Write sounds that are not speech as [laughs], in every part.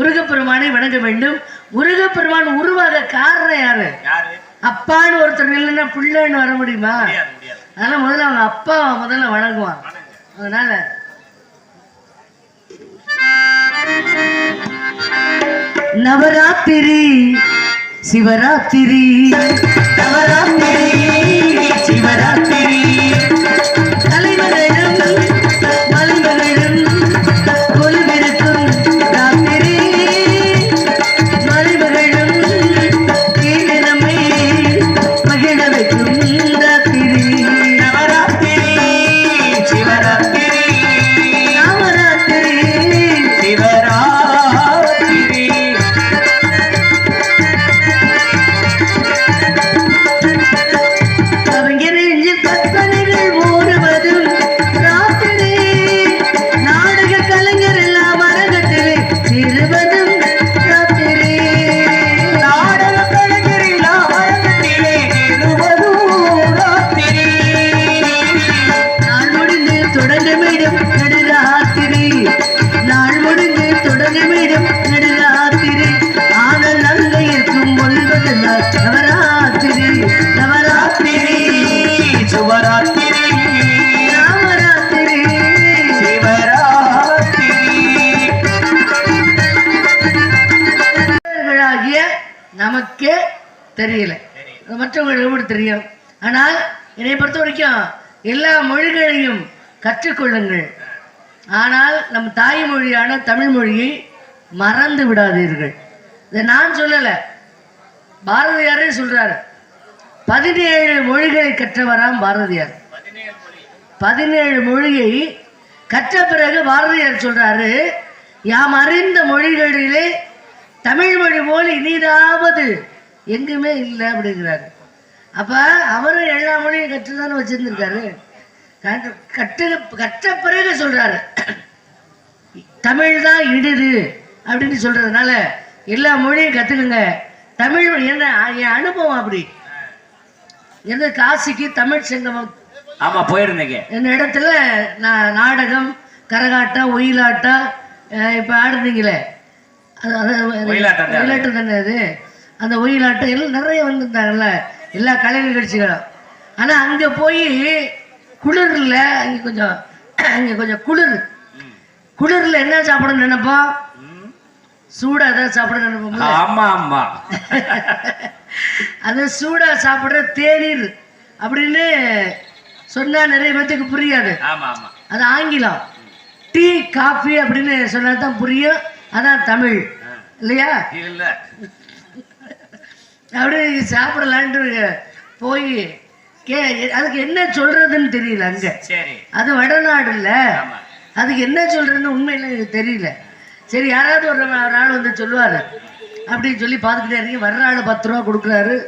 முருகப்பெருமானை வணங்க வேண்டும். முருகப்பெருமான் உருவாக காரணம் யாரு? அப்பான்னு ஒருத்தர் இல்லைன்னா பிள்ளைன்னு வர முடியுமா? அதனால முதல்ல அவங்க அப்பாவை முதல்ல வணங்குவான் வணங்க. அதனால நவராத்திரி சிவராத்திரி. நவராத்திரி. தெரியல. மற்றவங்களுக்கு எப்படி தெரியும்? ஆனால் என்னை பொறுத்த வரைக்கும் எல்லா மொழிகளையும் கற்றுக்கொள்ளுங்கள். ஆனால் நம் தாய்மொழியான தமிழ் மொழியை மறந்து விடாதீர்கள். இதை நான் சொல்லலை. பாரதியாரே சொல்கிறார் பதினேழு மொழிகளை கற்றவராம் பாரதியார். பதினேழு மொழியை கற்ற பிறகு பாரதியார் சொல்கிறாரு யாம் அறிந்த மொழிகளிலே தமிழ் மொழி போல் இனிதாவது எங்குமே இல்லை அப்படிங்கிறாரு. அப்ப அவரும் எல்லா மொழியும் கற்று தானே வச்சிருந்திருக்காரு கற்று- கற்று பிறகு சொல்றாரு. தமிழ் தான் இடுது அப்படின்னு சொல்றதுனால எல்லா மொழியும் கத்துக்குங்க. தமிழ் மொழி என்ன என் அனுபவம் அப்படி. எந்த காசிக்கு தமிழ் சங்கமம். ஆமா போயிருந்தீங்க. இந்த இடத்துல நான் நாடகம் கரகாட்டம் ஒயிலாட்டம் இப்ப ஆடுனீங்களே. அது-. ஒயிலாட்டம் தானே அது? அந்த ஒயிலாட்டம் எல்லாம் நிறைய வந்திருந்தாங்கல்ல எல்லா கலை நிகழ்ச்சிகளும். ஆனா அங்க போய் குளிர்ல அங்க கொஞ்சம் அங்க கொஞ்சம் குளிர். குளிர்ல என்ன சாப்பிடணும்னு நினைப்போம்? சூடா ஏதாவது சாப்பிட நினைப்போம் ஆமா ஆமா. [laughs] அது சூடா சாப்பிடுற தேநீர் அப்படின்னு சொன்னா நிறைய பேத்துக்கு புரியாது. அது ஆங்கிலம். டீ காஃபி அப்படின்னு சொன்னா தான் புரியும். அதான் தமிழ். இல்லையா? இல்ல. அப்படியே சாப்பிடலான்ட்டு போய் கே அதுக்கு என்ன சொல்றதுன்னு தெரியல அங்க. சரி. அது வடநாடு இல்ல அதுக்கு என்ன சொல்றதுன்னு உண்மையில எனக்கு தெரியல. சரி யாராவது ஒரு ஒரு ஆள் வந்து சொல்லுவாரு. அப்படின்னு சொல்லி பார்த்துக்கிட்டே இருக்கீங்க. வர்ற ஆள் பத்து ரூபா கொடுக்குறாரு.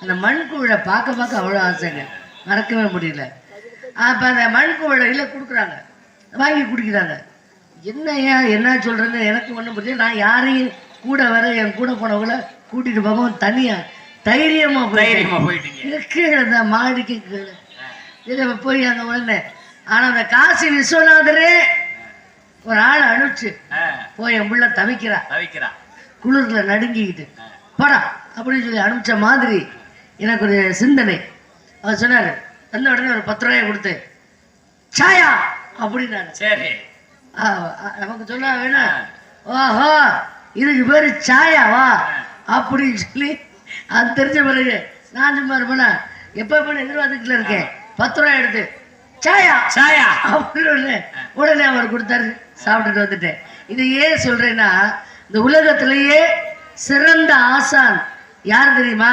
அந்த மண்குழை பார்க்க பார்க்க அவ்வளோ ஆசைங்க. மறக்கவே முடியல. அப்போ அந்த மண்குழையில் கொடுக்குறாங்க. வாங்கி குடிக்கிறாங்க. என்னய்யா என்ன சொல்கிறேன்னு எனக்கு ஒன்றும் புரியல. நான் யாரையும் கூட வர என் கூட போனவங்கள கூட்டிகிட்டு போகவும் தனியாக தைரியமாக போய் தைரியமா போயிட்டீங்க. கீழே இந்த மாடிக்கு கீழே இதை போய் அங்கே உடனே ஆனால் அந்த காசி விஸ்வநாதரே ஒரு ஆள் அனுப்பிச்சு போய் என் புள்ள தவிக்கிறா. தவிக்கிறா. குளிர்ல நடுங்கிக்கிட்டு படா அப்படின்னு சொல்லி அனுப்பிச்ச மாதிரி எனக்கு ஒரு சிந்தனை. அவர் சொன்னார் வந்த உடனே ஒரு பத்து ரூபாயை கொடுத்து சாயா அப்படின்னாரு. சரி. நமக்கு சொன்னா வேணும். ஓஹோ இதுக்கு பேரு சாயாவா? அப்படின்னு சொல்லி அது தெரிஞ்ச பிறகு நான் சும்மா இருப்பேனா? எப்போ பண்ண எதிர்பார்த்துக்கிட்டு இருக்கேன். பத்து ரூபாய் எடுத்து சாயா! சாயா! அப்படின்னு உடனே உடனே அவர் கொடுத்தாரு. சாப்பிட்டுட்டு வந்துட்டேன். இது ஏன் சொல்றேன்னா இந்த உலகத்திலேயே சிறந்த ஆசான் யார் தெரியுமா?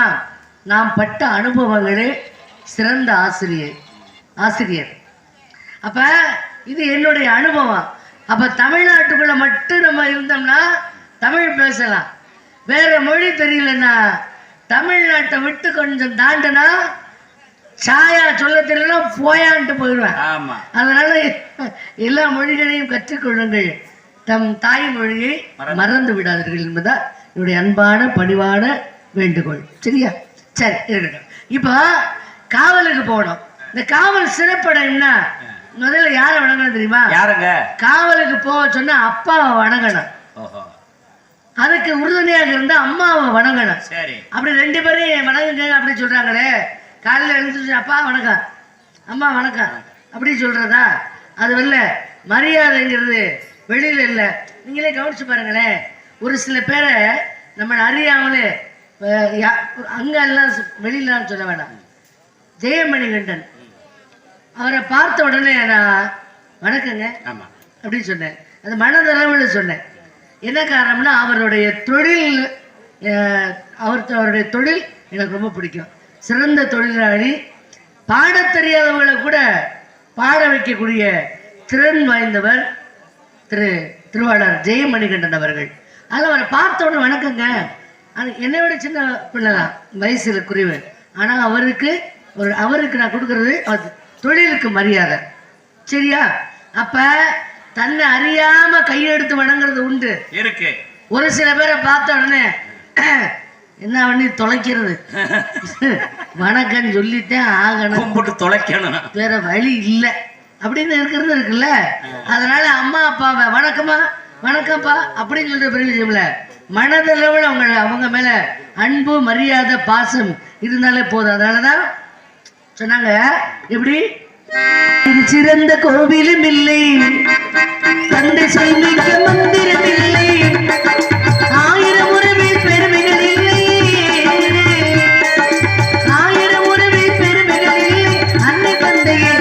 நாம் பட்ட அனுபவங்களே சிறந்த ஆசிரியர் ஆசிரியர். அப்ப இது என்னுடைய அனுபவம். அப்ப தமிழ்நாட்டுக்குள்ள மட்டும் நம்ம இருந்தோம்னா தமிழ் பேசலாம். வேற மொழி தெரியலன்னா தமிழ்நாட்டை விட்டு கொஞ்சம் தாண்டுனா சாயா சொல்ல தெரியல போயான்ட்டு போயிடுவேன். ஆமா. அதனால எல்லா மொழிகளையும் கற்றுக்கொள்ளுங்கள் தம் தாய்மொழியை மறந்து விடாதீர்கள் என்பதா என்னுடைய அன்பான பணிவான வேண்டுகோள். சரியா? சரி இருக்கட்டும். இப்போ காவலுக்கு போகணும். இந்த காவல் சிறப்படைன்னா முதல்ல யாரை வணங்கணும் தெரியுமா? யாருங்க? காவலுக்கு போக சொன்னா அப்பாவை வணங்கணும். ஓஹோ. அதுக்கு உறுதுணையாக இருந்த அம்மாவை வணங்கணும். சரி. அப்படி ரெண்டு பேரையும் வணங்குங்க அப்படி சொல்றாங்களே காலையில் எழுந்துச்சு அப்பா வணக்கம். அம்மா வணக்கம். அப்படி சொல்றதா? அது வரல. மரியாதைங்கிறது வெளியில இல்லை. நீங்களே கவனிச்சு பாருங்களேன். ஒரு சில பேரை நம்ம அறியாமலே அங்க எல்லாம் வெளியிலாம் சொல்ல வேணாம். ஜெயமணிகண்டன். அவரை பார்த்த உடனே நான் வணக்கங்க. ஆமா. அப்படின்னு சொன்னேன். அது மனதளவில் சொன்னேன். என்ன காரணம்னா அவருடைய தொழில் அவர் அவருடைய தொழில் எனக்கு ரொம்ப பிடிக்கும். சிறந்த தொழிலாளி பாட தெரியாதவங்களை கூட பாட வைக்கக்கூடிய திறன் வாய்ந்தவர் திரு திருவாளர் ஜெயமணிகண்டன் அவர்கள். அதில் அவரை பார்த்தோன்னு வணக்கங்க. என்னை விட சின்ன பிள்ளை தான் வயசில் குறைவு. ஆனால் அவருக்கு ஒரு அவருக்கு நான் கொடுக்கறது அது தொழிலுக்கு மரியாதை. சரியா? அப்போ தன்னை அறியாம கையெடுத்து வணங்குறது உண்டு. இருக்கு. ஒரு சில பேரை பார்த்த உடனே என்ன பண்ணி தொலைக்கிறது? வணக்கம் சொல்லிட்டேன் ஆகணும். கும்பிட்டு தொலைக்கணும். வேற வழி இல்லை. அப்படின்னு இருக்கிறது இருக்குல்ல. அதனால அம்மா அப்பாவை வணக்கமா வணக்கம்ப்பா அப்படின்னு சொல்ற பிரயோஜனம்ல. மனதளவில் அவங்க அவங்க மேல அன்பு மரியாதை பாசம் இருந்தாலே போதும். அதனாலதான் சொன்னாங்க எப்படி? சிறந்த கோவிலும் இல்லை. தந்தை சொல்மிக்க மந்திரம் இல்லை. ஆயிரம் உறவில் பெருமைகள் இல்லை. ஆயிரம் உறவில் பெருமைகள் இல்லை. அன்னை தந்தையே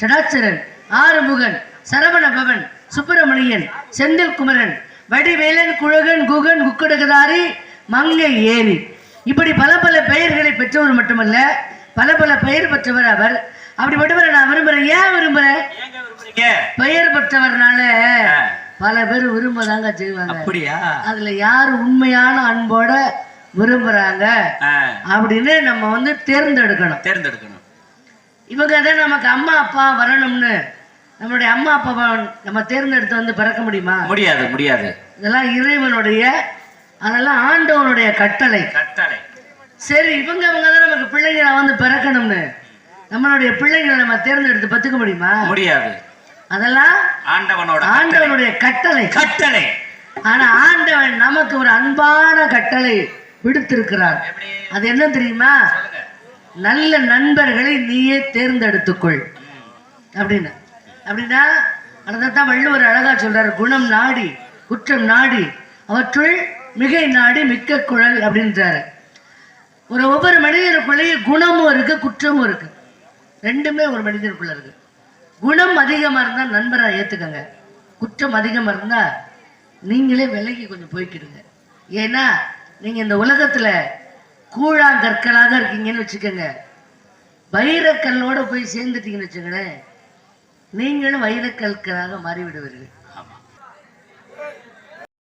ஷடாச்சரன் ஆறுமுகன் சரவண பவன் சுப்பிரமணியன் செந்தில் குமரன் வடிவேலன் குழகன் குகன் குக்கடகதாரி மங்கை ஏரி இப்படி பல பல பெயர்களை பெற்றவர் மட்டுமல்ல பல பல பெயர் பெற்றவர் அவர். அப்படிப்பட்டவரை நான் விரும்புறேன். ஏன் விரும்புறேன்? பெயர் பெற்றவர்னால பல பேர் விரும்பதாங்க செய்வாங்க. அப்படியா? அதுல யார் உண்மையான அன்போட விரும்புறாங்க? அப்படின்னு நம்ம வந்து தேர்ந்தெடுக்கணும். தேர்ந்தெடுக்கணும். இவங்க தான் நமக்கு அம்மா அப்பா வரணும்னு. நம்மளுடைய அம்மா அப்பாவை நம்ம தேர்ந்தெடுத்து வந்து பிறக்க முடியுமா? முடியாது முடியாது. இதெல்லாம் இறைவனுடைய அதெல்லாம் ஆண்டவனுடைய கட்டளை. கட்டளை. சரி இவங்க இவங்க தான் நமக்கு பிள்ளைங்களை வந்து பிறக்கணும்னு. நம்மளுடைய பிள்ளைங்களை நம்ம தேர்ந்தெடுத்து பத்துக்க முடியுமா? முடியாது. அதெல்லாம் ஆண்டவனோட. ஆண்டவனுடைய கட்டளை. கட்டளை. ஆனா ஆண்டவன் நமக்கு ஒரு அன்பான கட்டளை விடுத்திருக்கிறார். அது என்ன தெரியுமா? நல்ல நண்பர்களை நீயே தேர்ந்தெடுத்துக்கொள். அப்படின்னு. அப்படின்னா அதைத்தான் வள்ளுவர் அழகா சொல்றாரு குணம் நாடி குற்றம் நாடி அவற்றுள் மிகை நாடி மிக்க குழல் அப்படின்றாரு. ஒரு ஒவ்வொரு மனிதருக்குள்ளேயும் குணமும் இருக்கு குற்றமும் இருக்கு. ரெண்டுமே ஒரு மனிதருக்குள்ள இருக்கு. குணம் அதிகமா இருந்தா நண்பரா ஏத்துக்கங்க. குற்றம் அதிகமா இருந்தா நீங்களே விலகி கொஞ்சம் போய்க்கிடுங்க. ஏன்னா நீங்க இந்த உலகத்துல கூழாங்கற்களாக இருக்கீங்கன்னு வச்சுக்கோங்க. வைரக்கல்லோட போய் சேர்ந்துட்டீங்கன்னு வச்சுக்கோங்களேன். நீங்களும் வைரக்கற்களாக மாறிவிடுவீர்கள்.